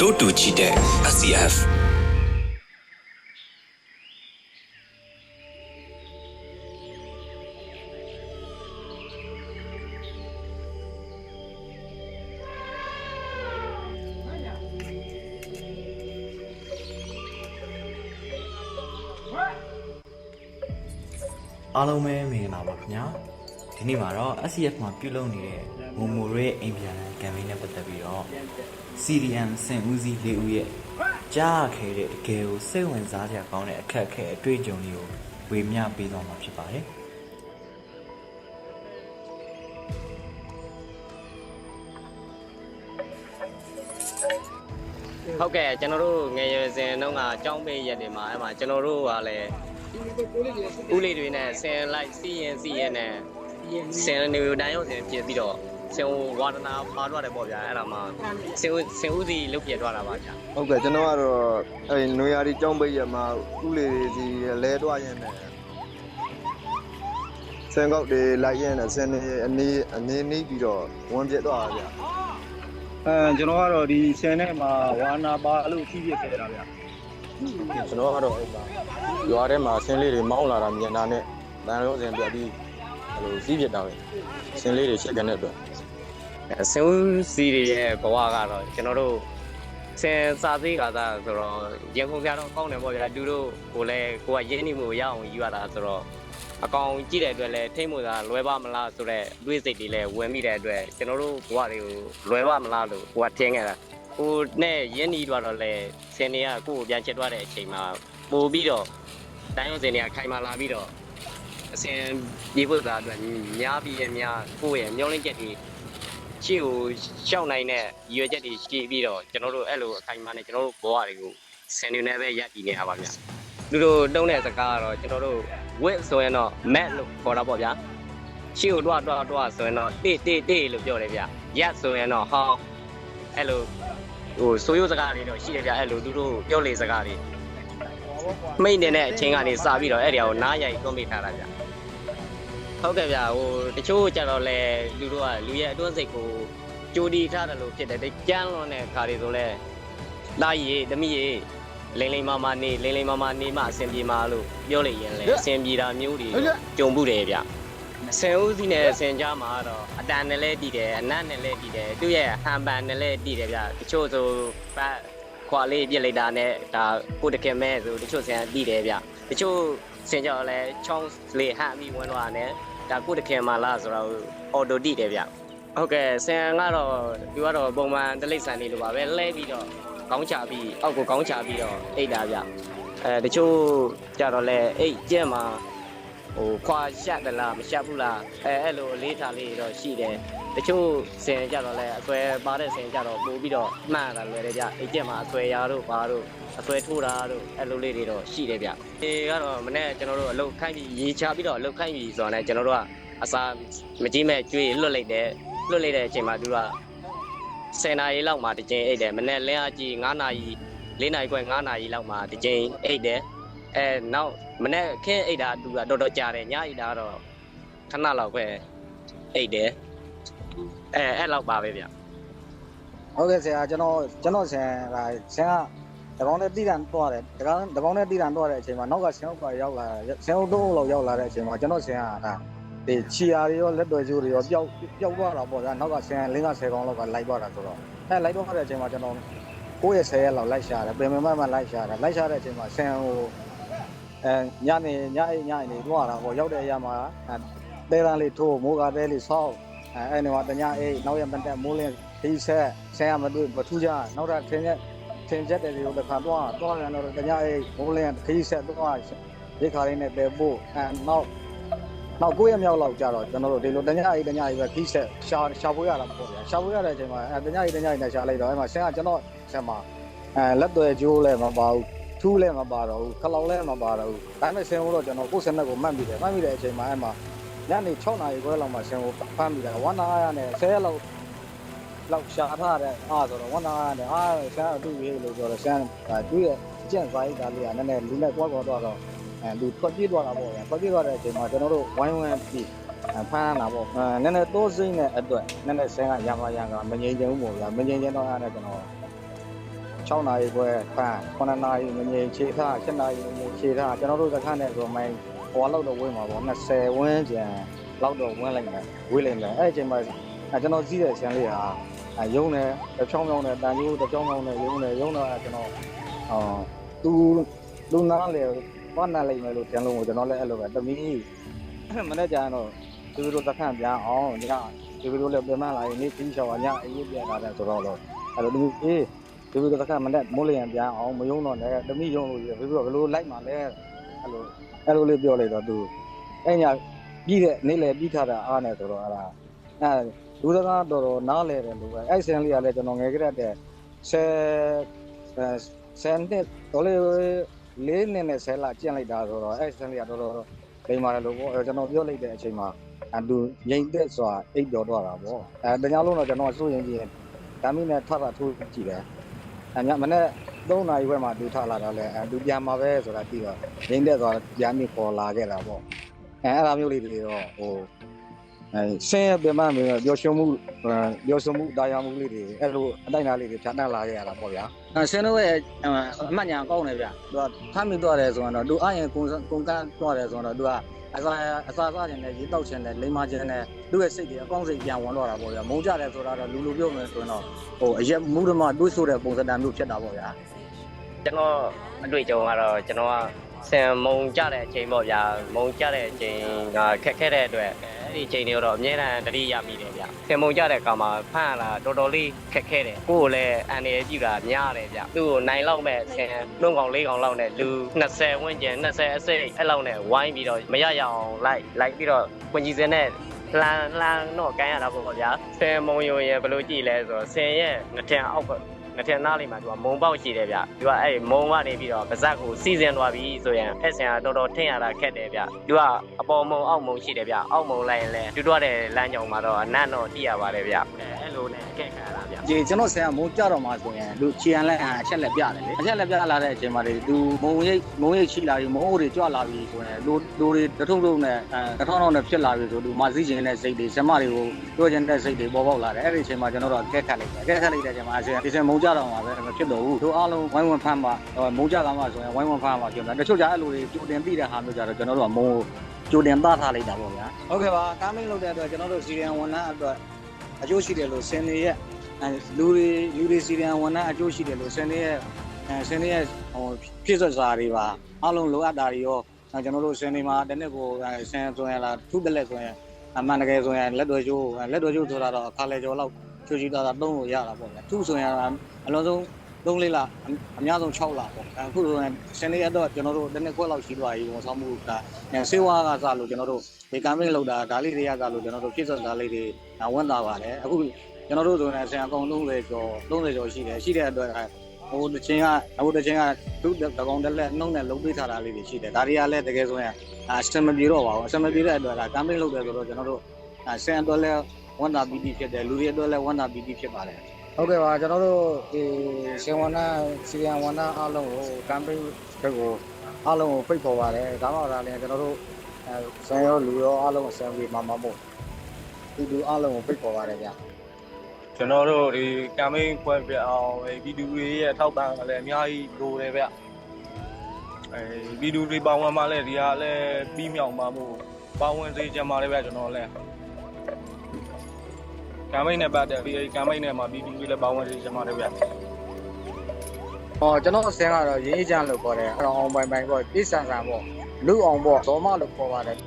တိုးတူကြည့်တဲ့ SCF အားလုံးပဲမင်္ဂလာပါခင်ဗျာ ဒီနေ့မှာတော့ SCF မှာပြုလုပ်နေတဲ့မူမူရဲ့အိမ်ပြန်ကမ်ပိန်းနဲ့ပတ်သက်ပြီးတော့ CDM စင်ဦးစီးလေးဦးရဲ့ကြားရခဲ့တဲ့တကယ်ကိုစိတ်ဝင်စားစရာကောင်းတဲ့အခက်အခဲအတွေ့အကြုံတွေကိုဝေမျှပေးသွားမှာဖြစ်ပါတယ်ဟုတ်ကဲ့ကျွန်တော်တို့ငယ်ရွယ်စဉ်တုန်းကအကြောင်းပေးရက်တွေမှာအဲ့မှာကျွန်တော်တို့ကလည်းဦးလေးတွေနဲ့ဆင်လိုက်စီရင်စီရင်နဲ့ ဆင်နေတိုင်းရောက်စဉ်ဖြစ်ပြီးတော့ဆင်ဝါဒနာပါတော့တယ်ပေါ့ဗျာအဲ့ဒါမှဆင်ဦးဆင်ဦးစီလုတ်ပြသွားတာပါဗျာဟုတ်ကဲ့ကျွန်တော်ကတော့အဲနွေရာဒီကျောင်းပိတ်ရမှာဥလေတွေစီလဲတွားရင်နဲ့ဆန်ကောက်တွေလိုက်ရင်နဲ့ဆန်နေအနေအနေနေပြီးတော့ဝန်းပြက်သွားတာဗျအဲကျွန်တော်ကတော့ဒီဆယ်နဲ့မှာဝါနာပါအလုပ်ကြီးပြခဲ့တာဗျကျွန်တော်ကတော့ရွာထဲမှာဆင်းလေးတွေမောင်းလာတာမြင်တာနဲ့တန်ရုံးစင်ပြပြီး ဟိုစီးပြစ်တာပဲဆင်းလေးတွေချက်ကန်တဲ့အတွက်ဆင်ဦးစီတွေရဲ့ဘဝကတော့ကျွန်တော်တို့ဆင်စာသေးကသာဆိုတော့ရန်ကုန်ပြတော့ကောင်းတယ်ပေါ့ဗျာသူတို့ကိုလည်းကိုကရင်းနှီးမှုရအောင်ယူရတာဆိုတော့အကောင်ကြည့်တဲ့အတွက်လည်းထိမ့်မှုသာလွယ်ပါမလားဆိုတော့တွေးစိတ်တွေလည်းဝင်မိတဲ့အတွက်ကျွန်တော်တို့ဘဝတွေကိုလွယ်ပါမလားလို့ကိုကထင်ခဲ့တာကိုနဲ့ရင်းနှီးသွားတော့လေဆင်တွေကကိုကိုပြန်ချက်သွားတဲ့အချိန်မှာပို့ပြီးတော့တိုင်းရုံးစင်တွေကခိုင်မာလာပြီးတော့ အစင်ပြေဖို့သာအတွက်များပြီးရများကိုယ့်ရဲ့မျောလင့်ချက်တွေရှေ့ကိုရှောက်နိုင်တဲ့ရွယ်ချက်တွေရှိပြီးတော့ကျွန်တော်တို့အဲ့လိုအခိုင်အမာနဲ့ကျွန်တော်တို့ဘဝတွေကိုဆန်နေနဲ့ပဲရပ်တည်နေတာပါဗျာသူတို့တုံးတဲ့စကားကတော့ကျွန်တော်တို့ wit ဆိုရင်တော့ mat လို့ခေါ်တာပေါ့ဗျာရှေ့ကိုတွားတွားတွားဆိုရင်တော့တေးတေးတေးလို့ပြောတယ်ဗျာရက်ဆိုရင်တော့ဟောင်းအဲ့လိုဟိုဆိုရိုးစကားတွေတော့ရှိတယ်ဗျာအဲ့လိုသူတို့ပြောလေစကားတွေမိတ်နေတဲ့အချိန်ကနေစပြီးတော့အဲ့ဒီဟာကိုနားရိုက်တွန်းပေးထားတာဗျာ ဟုတ်ကဲ့ဗျာဟိုတချို့ကြတော့လဲလူတို့ကလူရဲ့အတွင်းစိတ်ကိုကြိုတီထားတယ်လို့ဖြစ်တယ်တကြမ်းလွန်တဲ့ခါတွေဆိုလဲလာရီတမိရီလိမ့်လိမ့်မမနေလိမ့်လိမ့်မမနေမှအဆင်ပြေမှာလို့ပြောလိုက်ရင်လဲအဆင်ပြေတာမျိုးတွေကြုံဘူးတယ်ဗျဆင်ဦးစီးနဲ့ဆင်ကြားမှာတော့အတန်နဲ့လဲတည်တယ်အနတ်နဲ့လဲတည်တယ်သူ့ရဲ့ဟန်ပန်နဲ့လဲတည်တယ်ဗျတချို့ဆိုပတ်ခွာလေးပြစ်လိုက်တာနဲ့ဒါကိုတခင်မဲဆိုတချို့ဆင်တည်တယ်ဗျတချို့ ဆင်ကြောလဲချောင်းလေးဟန်ပြီးဝင်သွားတယ်ဒါကုတခင်မာလာဆိုတော့အော်တိုတိတယ်ဗျဟုတ်ကဲ့ဆန်ကတော့သူကတော့ပုံမှန်တလိษံနေလိုပါပဲလဲပြီးတော့ကောင်းချပြီးအောက်ကိုကောင်းချပြီးတော့အိတ်တာဗျအဲတချို့ကြတော့လဲအိတ်ကျက်မှာ ဟိုခွာရှက်သလားမရှက်ဘူးလားအဲအဲ့လိုအလေးထားလေးတော့ရှိတယ်တချို့ဆင်ကြတော့လဲအဆွဲပါတဲ့ဆင်ကြတော့ပို့ပြီးတော့မှန်တာလွယ်တယ်ဗျအိတ်ကျက်မှာအဆွဲရာတို့ဘာတို့အဆွဲထိုးတာတို့အဲ့လိုလေးတွေတော့ရှိတယ်ဗျဒီကတော့မနေ့ကျွန်တော်တို့အလုပ်ခိုင်းပြီးရေချပြီးတော့အလုပ်ခိုင်းပြီးဆိုတော့လည်းကျွန်တော်တို့ကအစာမကြီးမဲ့ကျွေးလွတ်လိုက်တယ်လွတ်လိုက်တဲ့အချိန်မှာသူက10နာရီလောက်မှတစ်ကြိမ်အိတ်တယ်မနေ့လင်းအားကြီး9နာရီ4နာရီခွဲ9နာရီလောက်မှတစ်ကြိမ်အိတ်တယ် အဲနောက်မနေ့ခင်းအိတ်တာသူကတော်တော်ကြာတယ်ညအိတ်တာကတော့ခဏလောက်ပဲအိတ်တယ်အဲအဲ့လောက်ပါပဲဗျဟုတ်ကဲ့ဆရာကျွန်တော်ကျွန်တော်ဆင်ကဆင်ကတကောင်နဲ့တည်တံတော့တယ်တကောင်တကောင်နဲ့တည်တံတော့တဲ့အချိန်မှာနောက်ကဆင်ဥပ်ကရောက်လာဆင်ဥပ်တော့လောက်ရောက်လာတဲ့အချိန်မှာကျွန်တော်ဆင်ကဒါဒီချီယာတွေရောလက်တော်ကျိုးတွေရောပျောက်ပျောက်သွားတာပေါ့ဗျာနောက်ကဆင်လင်းက10ကောင်လောက်ကလိုက်သွားတာဆိုတော့အဲလိုက်သွားတဲ့အချိန်မှာကျွန်တော်ကိုယ့်ရဲ့10ရက်လောက်လိုက်ရှာတယ်ပင်မမမလိုက်ရှာတယ်လိုက်ရှာတဲ့အချိန်မှာဆင်ဟို အဲညနေညအိညအိနေသွားတာပေါ့ရောက်တဲ့အရာမှာတဲတန်းလေးထိုးမိုးကတဲလေးဆောက်အဲအဲ့ဒီမှာတညအိနောက်ရမတက်မိုးလင်းဒီဆက်ဆင်ရမတွေ့မထူးကြနောက်တော့ထင်းရက်ထင်းချက်တဲ့တွေကိုတစ်ခါတော့တော့ရတော့တညအိမိုးလင်းခီးဆက်တော့ရိခါလေးနဲ့တဲပို့အဲနောက်နောက်ကိုယ့်ရမြောက်လောက်ကြတော့ကျွန်တော်တို့ဒီလိုတညအိတညအိပဲခီးဆက်ရှာရှာပွေးရတာပေါ့ဗျာရှာပွေးရတဲ့အချိန်မှာအဲတညအိတညအိနဲ့ရှာလိုက်တော့အဲ့မှာဆင်ကကျွန်တော်ဆင်မှာအဲလက်တွေကျိုးလည်းမပါဘူး ထူးလည်းမပါတော့ဘူးခလောက်လည်းမပါတော့ဘူးဒါပေမဲ့ဆင်တော့ကျွန်တော်ကိုယ်ဆင်နဲ့ကိုမှတ်မိတယ်မှတ်မိတဲ့အချိန်မှာအဲ့မှာညနေ6နာရီခွဲလောက်မှဆင်ကိုဖမ်းမိတာ1နာရီနဲ့10ရက်လောက်လောက်ရှာထားတဲ့အားဆိုတော့ဝန်နာရတယ်အားဆန်းအတူရေးလို့ပြောတော့ဆန်းသူ့ရဲ့ကျင့်စာရိတ်သားလေးကနည်းနည်းလူနဲ့ကွာကွာတော့တော့အဲလူထွက်ပြေးသွားတာပေါ့ဗျာထွက်ပြေးသွားတဲ့အချိန်မှာကျွန်တော်တို့ဝိုင်းဝန်းပြီးဖမ်းလာပေါ့အဲနည်းနည်းတိုးစိမ့်တဲ့အတွက်နည်းနည်းဆန်းကရမရကမငြိမ်ချင်ဘူးပေါ့ဗျာမငြိမ်ချင်တော့အားနဲ့ကျွန်တော် 6နာရီခွဲဖန်9နာရီမငြိမ်ခြေထား7နာရီမငြိမ်ခြေထားကျွန်တော်တို့စခန်းနဲ့ဆိုမိုင်းဟိုလောက်တော့ဝင်းမှာပေါ့20ဝန်းကျန်လောက်တော့ဝင်းလိုက်မယ်ဝေးလိုက်မယ်အဲ့အချိန်မှာကျွန်တော်စီးတဲ့ဆန်လေးဟာရုံးတယ်တစ်ချောင်းချောင်းနဲ့တန်ကျိုးတစ်ချောင်းချောင်းနဲ့ရုံးတယ်ရုံးတော့ကျွန်တော်အော်သူလူနာလေဘာနာလိုက်မယ်လို့ပြန်လို့ကျွန်တော်လည်းအဲ့လိုပဲတမီးမနေ့ကျရင်တော့သူတို့စခန်းပြန်အောင်ညသူတို့လည်းပြန်မလာရင်နေ့ပြီးချောင်းညအေးပြန်လာတယ်ဆိုတော့တော့အဲ့လိုတမီးအေး ဒီလိုတစ်ခါမနဲ့မိုးလျံပြန်အောင်မယုံတော့လည်းတမိယုံလို့ပြီးတော့ဘယ်လိုလိုက်မှလဲအဲ့လိုအဲ့လိုလေးပြောလိုက်တော့သူအဲ့ညာပြီးတဲ့နေ့လေပြီးထားတာအားနဲ့ဆိုတော့အဲ့ဒါအဲ့လူစကားတော်တော်နားလဲတယ်လို့ပဲအဲ့ဆန်လေးကလည်းကျွန်တော်ငယ်ကြတဲ့ဆယ်ဆယ်နှစ်တော်လေးလေးနှစ်နဲ့ဆယ်လာကျင့်လိုက်တာဆိုတော့အဲ့ဆန်လေးကတော်တော်လိမ္မာတယ်လို့ပေါ့ကျွန်တော်ပြောလိုက်တဲ့အချိန်မှာအတူငိမ့်သက်စွာအိပ်တော်တော့တာပေါ့အဲတညာလုံးတော့ကျွန်တော်စိုးရင်ကြီးဒါမိနဲ့ထပ်ထထိုးကြည့်တယ် အညမနေ့3နာရီခွဲမှတူထလာတော့လဲအတူပြန်มาပဲဆိုတာသိတော့ရင်းတဲ့သွားပြန်ပြီးပေါ်လာခဲ့တာပေါ့အဲအဲ့ဒါမျိုးလေးတွေတော့ဟိုအဲဆင်းရဲပြန်မှမပျော်ရွှင်မှုပျော်ရွှင်မှုတာယာမှုလေးတွေအဲ့လိုအတိုင်းသားလေးတွေဖြတ်တန်းလာခဲ့ရတာပေါ့ဗျာအဲဆင်းတို့ရဲ့အမှတ်ညာကောင်းတယ်ဗျသူကဖမ်းမိသွားတယ်ဆိုတော့သူအရင်ကုန်ကုန်ကန်းသွားတယ်ဆိုတော့သူက အစာအစာစားခြင်းနဲ့ရေတောက်ခြင်းနဲ့လိမ္မာခြင်းနဲ့သူ့ရဲ့စိတ်တွေအကောင်းစိတ်ပြန်ဝင်တော့တာပေါ့ဗျာမုံကြတယ်ဆိုတာတော့လူလူပြောမယ်ဆိုရင်တော့ဟိုအရက်မှုဓမ္မတွေးဆိုတဲ့ပုံစံမျိုးဖြစ်တာပေါ့ဗျာကျွန်တော်အတွေ့အကြုံကတော့ကျွန်တော်ကဆင်မုံကြတဲ့အချိန်ပေါ့ဗျာမုံကြတဲ့အချိန်ကခက်ခဲတဲ့အတွက်အဲ့ ဒီအချိန်တွေတော့အများအားတတိရမိတယ်ဗျဆင်မုံကြတဲ့ကောင်မှာဖမ်းရတာတော်တော်လေးခက်ခဲတယ်ကိုယ်ကိုလည်းအန်ရကြည့်တာများတယ်ဗျသူ့ကိုနိုင်လောက်မဲ့ဆင်နှုံကောင်လေးကောင်လောက်နဲ့လူ20ဝန်းကျင်20အစိတ်အဲ့လောက်နဲ့ဝိုင်းပြီးတော့မရရအောင်လိုက်လိုက်ပြီးတော့ကွန်ကြီးစင်နဲ့လန်လန်တော့ကန်ရတာပေါ့ဗျာဆင်မုံယုံရဲ့ဘယ်လိုကြည့်လဲဆိုတော့ဆင်ရဲ့ငထင်အောက် ငထင်သားလေးမှာသူကမုံပေါက်ရှိတယ်ဗျသူကအဲ့မုံကနေပြီးတော့ပါဇက်ကိုစီစဉ်သွားပြီဆိုရင်အဲ့ဆင်ကတော်တော်ထင်ရတာခက်တယ်ဗျသူကအပေါ်မုံအောက်မုံရှိတယ်ဗျအောက်မုံလိုက်ရင်လည်းတူတော့တဲ့လမ်းကြောင်မှာတော့အနတ်တော့တိရပါတယ်ဗျအဲ့ လိုနဲ့အခက်ခံရတာဗျဒီကျွန်တော်ဆရာမုံကြတော့မှာဆိုရင်လူချီရန်လက်အချက်လက်ပြတယ်လေအချက်လက်ပြလာတဲ့အချိန်မှာလေသူမုံရိပ်မုံရိပ်ရှိလာပြီမုံအိုတွေကြွလာပြီဆိုရင်လူလူတွေတထုံထုံနဲ့အဲတထောင်းထောင်းနဲ့ဖြစ်လာပြီဆိုလူမစည်းခြင်းနဲ့စိတ်တွေဇမတွေကိုပြောခြင်းတဲ့စိတ်တွေပေါ်ပေါက်လာတယ်အဲ့ဒီအချိန်မှာကျွန်တော်တို့ကကဲခတ်လိုက်တယ်ကဲခတ်လိုက်တဲ့အချိန်မှာအရှင်ဒီစင်မုံကြတော့မှာပဲမဖြစ်တော့ဘူးတို့အားလုံးဝိုင်းဝန်းဖမ်းပါမုံကြကမှဆိုရင်ဝိုင်းဝန်းဖမ်းပါပြောတယ်တချို့ကြအဲ့လိုတွေကြိုတင်ပြီးတဲ့ဟာမျိုးကြတော့ကျွန်တော်တို့ကမုံကြိုတင်သားထားလိုက်တာပေါ့ဗျာဟုတ်ကဲ့ပါကားမင်းလုပ်တဲ့အတွက်ကျွန်တော်တို့စီရီယံဝန်ထမ်းအတွက် အကျိုးရှိတယ်လို့စင်နေရဲ့အဲလူတွေလူတွေစီရန်ဝန်ထမ်းအကျိုးရှိတယ်လို့ဆင်းနေရဲ့အဲဆင်းနေရဲ့ဟိုဖြစ်ဆက်စာတွေပါအလုံးလိုအပ်တာတွေရောအဲကျွန်တော်တို့ဆင်းနေမှာတစ်နှစ်ကိုအဲဆင်းဆိုရင်လားထုတလက်ဆိုရင်အမှန်တကယ်ဆိုရင်လက်တော်ကျိုးလက်တော်ကျိုးဆိုတာတော့အခါလေကျော်လောက်ချူချီတာတာသုံးလို့ရတာပေါ့ဗျာထုဆိုရင်အလုံးစုံ 3လေးလားအများဆုံး6လားပေါ့အခုဆိုရင်ဆင်းနေရတော့ကျွန်တော်တို့တစ်နှစ်ခွဲလောက်ရှိသွားပြီဝန်ဆောင်မှုကအဲစေဝါကစားလို့ကျွန်တော်တို့ဒီကမ်ပိန်းလောက်တာဒါလေးတွေကစားလို့ကျွန်တော်တို့ဖြစ်ဆက်စာလေးတွေဝန်တာပါတယ်အခုကျွန်တော်တို့ဆိုရင်ဆင်အကောင်30ကျော်30ကျော်ရှိတယ်ရှိတဲ့အတွက်ဟိုတစ်ချင်းကအခုတစ်ချင်းကသူ့တကောင်တက်လက်နှုံးနဲ့လုံးပေးထားတာလေးတွေရှိတယ်ဒါတွေကလည်းတကယ်ဆိုရင်အစမပြေတော့ပါဘူးအစမပြေတဲ့အတွက်ကကမ်ပိန်းလုပ်တယ်ဆိုတော့ကျွန်တော်တို့ဆင်အတွက်လည်းဝန်တာပီတီဖြစ်တယ်လူတွေအတွက်လည်းဝန်တာပီတီဖြစ်ပါတယ် ဟုတ်ကဲ့ပါကျွန်တော်တို့ဒီဆင်ဝန်နာစီယံဝန်နာအားလုံးကိုကမ်ပိန်းဘက်ကိုအားလုံးကိုဖိတ်ခေါ်ပါတယ်ဒါမှမဟုတ်လည်းကျွန်တော်တို့အဲဆင်ရောလူရောအားလုံးအဆင်ပြေမှာမဟုတ်ဒီလူအားလုံးကိုဖိတ်ခေါ်ပါတယ်ဗျာကျွန်တော်တို့ဒီကမ်ပိန်းဖွဲ့ပြအောင်ဗီဒီယိုတွေရဲ့ထောက်ပံ့ကလည်းအများကြီးလိုတယ်ဗျအဲဗီဒီယိုတွေပါဝင်မှလည်းဒီဟာလည်းပြီးမြောက်မှာမို့ပါဝင်စေချင်ပါတယ်ဗျကျွန်တော်လည်း ကမ်ပိန်းနဲ့ပတ်သက်ပြီးကမ်ပိန်းနဲ့မှာဗီဒီယိုတွေလည်းပါဝင်စေချင်ပါတယ်ဗျ။အော်ကျွန်တော်အစင်းကတော့ရင်းကြီးချမ်းလို့ခေါ်တယ်။အဲ့တော့အောင်ပိုင်ပိုင်ပေါ့ပြည့်စံစံပေါ့လူအောင်ပေါ့ဇော်မလို့ခေါ်ပါတယ်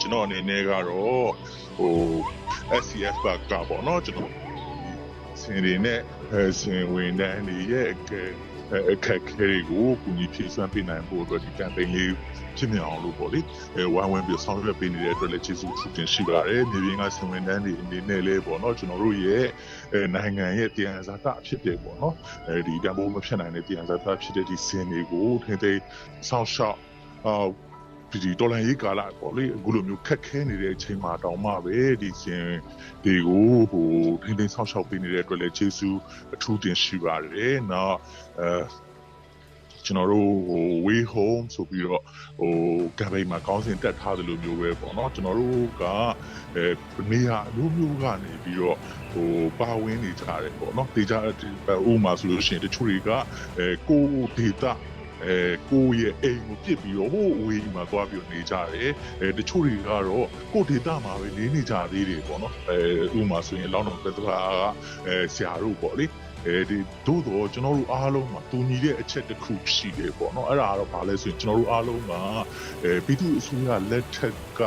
ကျွန်တော်အနေနဲ့ကတော့ဟို SCF ဘက်ကပေါ့နော်ကျွန်တော်စင်ရီနဲ့အဲစင်ဝင်တန်းတွေရဲ့အခက် အခက်အခဲတွေကိုကူညီဖြည့်စွမ်းပေးနိုင်ဖို့အတွက်ဒီ campaign လေးဖြစ်မြောင်လို့ပေါ့လေအဲဝိုင်းဝန်းပြီးဆောင်ရွက်ပေးနေတဲ့အတွက်လည်းကျေးဇူးထူးတင်ရှိပါတယ်မြေပြင်ကစင်ဝင်တန်းတွေအနေနဲ့လည်းပေါ့နော်ကျွန်တော်တို့ရဲ့အဲနိုင်ငံရဲ့တရားဇာတအဖြစ်တယ်ပေါ့နော်အဲဒီတံပိုးမဖြစ်နိုင်တဲ့တရားဇာတဖြစ်တဲ့ဒီစင်တွေကိုထိသိမ်းဆောင်းရှောက်အာ ဒီတော်လန်ရေးကာလပေါ့လေအခုလိုမျိုးခက်ခဲနေတဲ့အချိန်မှာတောင်မှပဲဒီစင်တွေကိုဟိုထိန်းသိမ်းဆောက်ရှောက်ပေးနေတဲ့အတွက်လည်းကျေးဇူးအထူးတင်ရှိပါတယ်။နောက်အဲကျွန်တော်တို့ဟို way home ဆိုပြီးတော့ဟို campaign မှာကောင်းစဉ်တက်ထားသလိုမျိုးပဲပေါ့နော်ကျွန်တော်တို့ကအဲနေရာအမျိုးမျိုးကနေပြီးတော့ဟိုပါဝင်နေကြတယ်ပေါ့နော်ဒေတာဥပမာဆိုလို့ရှိရင်တချို့တွေကအဲကိုဒေတာ အဲကိုရဲ့အိမ်ကိုပြစ်ပြီးတော့ဟိုအဝေးမှာသွားပြီးတော့နေကြတယ်အဲတချို့တွေကတော့ကိုဒေတာမှာပဲနေနေကြသေးတယ်ပေါ့နော်အဲဥပမာဆိုရင်လောင်းတော်ပက်တရာကအဲဆရာတို့ပေါ့လေအဲဒီသို့တော့ကျွန်တော်တို့အားလုံးမှာတူညီတဲ့အချက်တစ်ခုရှိတယ်ပေါ့နော်အဲ့ဒါကတော့ဘာလဲဆိုရင်ကျွန်တော်တို့အားလုံးကအဲပြည်သူအစိုးရလက်ထက်က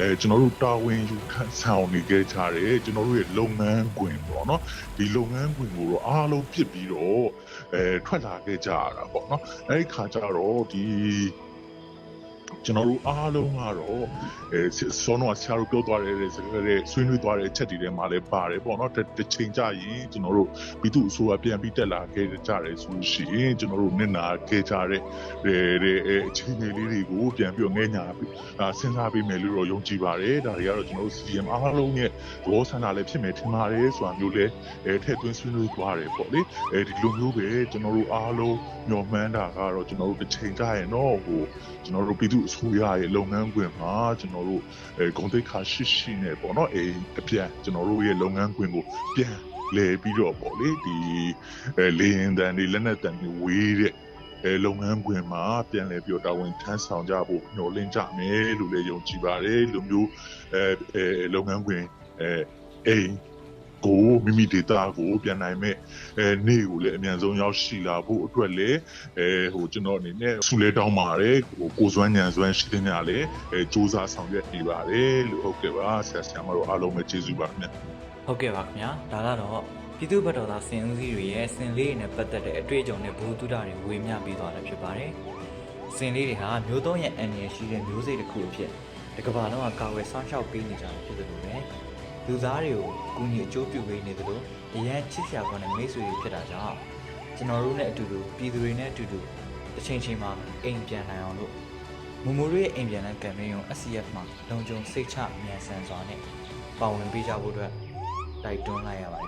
အဲကျွန်တော်တို့တာဝန်ယူခံဆောင်နေကြကြတယ်ကျွန်တော်တို့ရဲ့လုပ်ငန်းခွင်ပေါ့နော်ဒီလုပ်ငန်းခွင်ကိုတော့အားလုံးပြစ်ပြီးတော့အဲထွက်လာခဲ့ကြရတာပေါ့နော်အဲ့ဒီခါကျတော့ဒီ ကျွန်တော်တို့အားလုံးကတော့အဲစောနောဆရာတို့ပြောသွားတဲ့စကားတွေဆွေးနွေးသွားတဲ့အချက်တွေထဲမှာလည်းပါတယ်ပေါ့နော်တစ်ချိန်ကြရင်ကျွန်တော်တို့ပြည်သူအစိုးရပြန်ပြီးတက်လာခဲ့ကြတယ်ဆိုလို့ရှိရင်ကျွန်တော်တို့နစ်နာခဲ့ကြတဲ့တဲ့အခြေအနေလေးတွေကိုပြန်ပြီးတော့ငဲညာပြီးစဉ်းစားပေးမယ်လို့တော့ယုံကြည်ပါတယ်ဒါတွေကတော့ကျွန်တော်တို့ CM အားလုံးရဲ့သဘောဆန္ဒလည်းဖြစ်မယ်ထင်ပါတယ်ဆိုတာမျိုးလည်းအဲထည့်သွင်းဆွေးနွေးသွားတယ်ပေါ့လေအဲဒီလိုမျိုးပဲကျွန်တော်တို့အားလုံးညှော်မှန်းတာကတော့ကျွန်တော်တို့တစ်ချိန်ကြရင်တော့ဟိုကျွန်တော်တို့ပြည်သူအစိုးရရဲ့လုပ်ငန်းခွင်မှာကျွန်တော်တို့အဲဂုံတိတ်ခါရှိရှိနေပေါ့နော်အဲအပြန်ကျွန်တော်တို့ရဲ့လုပ်ငန်းခွင်ကိုပြန်လဲပြီးတော့ပေါ့လေဒီအဲလေရင်တန်တွေလက်နက်တန်တွေဝေးတဲ့အဲလုပ်ငန်းခွင်မှာပြန်လဲပြီးတော့တာဝန်ထမ်းဆောင်ကြဖို့ညှော်လင့်ကြမယ်လို့လည်းယုံကြည်ပါတယ်လူမျိုးအဲအဲလုပ်ငန်းခွင်အဲအိမ် ကိုမိမိဒေတာကိုပြန်နိုင်မဲ့အဲနေ့ကိုလည်းအမြန်ဆုံးရောက်ရှိလာဖို့အတွက်လည်းအဲဟိုကျွန်တော်အနေနဲ့ဆူလဲတောင်းပါတယ်ဟိုကိုစွမ်းညံစွမ်းရှိတဲ့ညလည်းအဲစူးစမ်းဆောင်ရွက်နေပါတယ်လို့ဟုတ်ကဲ့ပါဆက်ဆံမတော်အားလုံးပဲကျေးဇူးပါခင်ဗျာဟုတ်ကဲ့ပါခင်ဗျာဒါကတော့ပြည်သူ့ဘက်တော်သားစင်ဦးစီးတွေရဲ့စင်လေးတွေနဲ့ပတ်သက်တဲ့အတွေ့အကြုံနဲ့ဘူတုဒတွေဝေမျှပေးသွားတာဖြစ်ပါတယ်စင်လေးတွေဟာမျိုးသုံးရဲ့အန်ရရှိတဲ့မျိုးစိတ်တစ်ခုအဖြစ်တစ်ကမ္ဘာလုံးကကာဝယ်ဆောင်းရှောက်ပေးနေကြတာဖြစ်တယ်လို့ပဲ လူသားတွေကိုကူညီအကျိုးပြုပေးနေသလိုအရန်ချစ်စရာကောင်းတဲ့မိတ်ဆွေတွေဖြစ်တာကြောင့်ကျွန်တော်တို့နဲ့အတူတူပြည်သူတွေနဲ့အတူတူတစ်ချိန်ချိန်မှာအိမ်ပြန်နိုင်အောင်လို့မူမူတို့ရဲ့အိမ်ပြန်တဲ့ကမ်ပိန်းကို SCF မှာလုံခြုံစိတ်ချမြန်ဆန်စွာနဲ့ပါဝင်ပေးကြဖို့အတွက်တိုက်တွန်းလိုက်ရပါတယ်